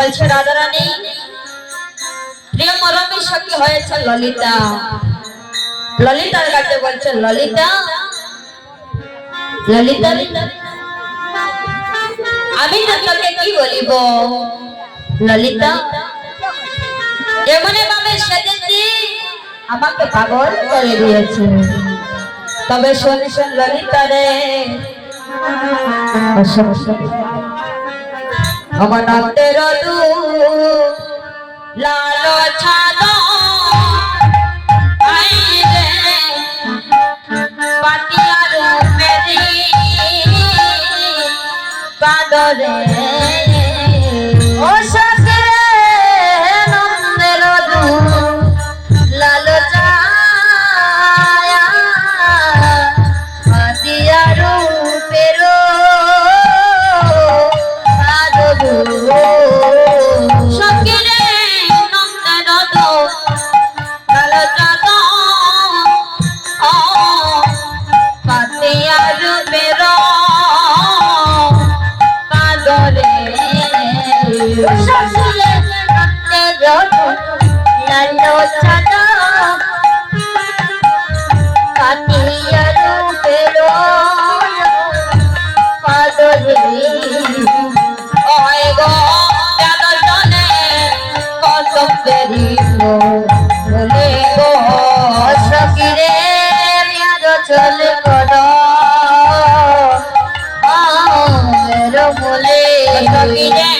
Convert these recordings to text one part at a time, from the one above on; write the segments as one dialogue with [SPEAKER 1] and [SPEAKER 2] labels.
[SPEAKER 1] বলছে রাধারানী। প্রিয় মরমী সখী হয়েছে ললিতা। ললিতার কাছে বলছে, ললিতা ললিতা, আমি তোকে কি বলিব? ললিতা এমনে ভাবে সেজেছি, আমাকে পাগল করে দিয়েছে। তবে শোন শোন ললিতা রে আমার নন্দের দু লাল ছাদ পাতিয়ার মেরি বাদরে সখরে নন্দের দু লাল ছাদ কাটিয়ারু পেল পাদরে ওই গো জানো জানে কত বলে গো সকিরে চলে কর বলে সকিরে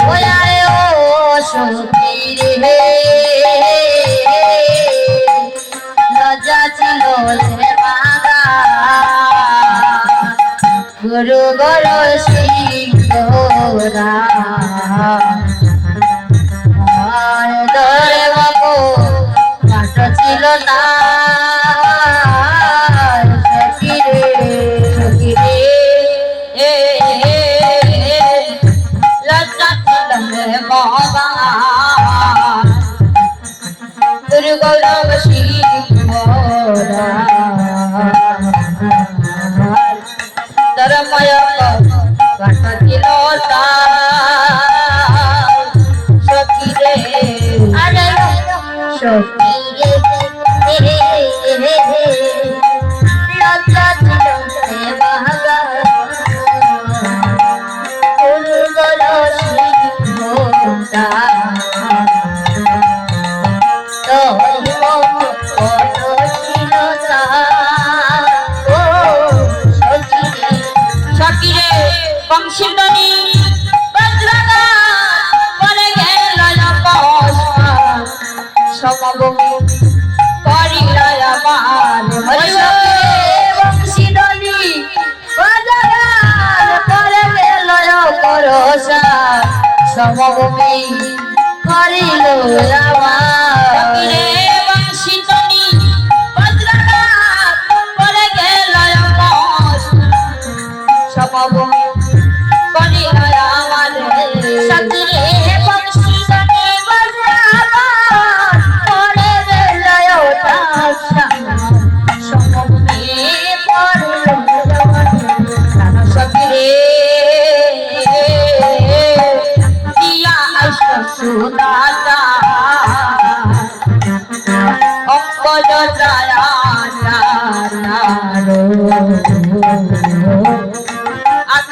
[SPEAKER 1] ওয়ারে ও সকিরে লজ্জা ছিল রে মাগা গুরু গুরু সিংহরা আর Darmaya সমভূমি করিল আমার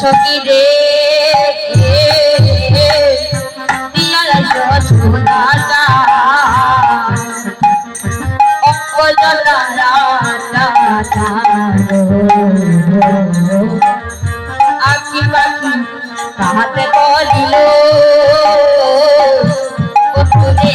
[SPEAKER 2] সখী রে আখি পাখি তাহাতে বলিল কপুরে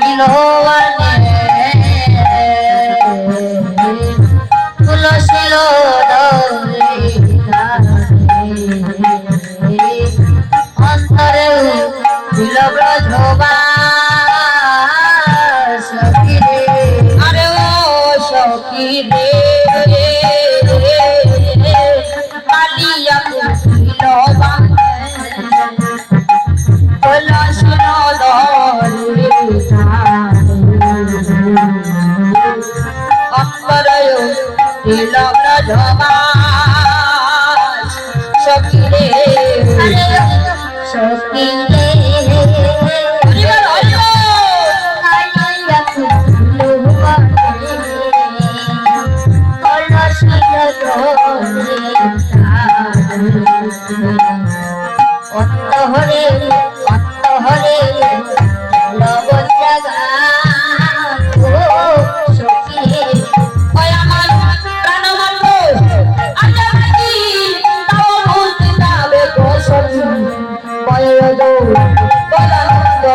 [SPEAKER 2] মিলো বিলগ্ন ঝমাস সকিরে সকিরে হরে অন্ত হরে লব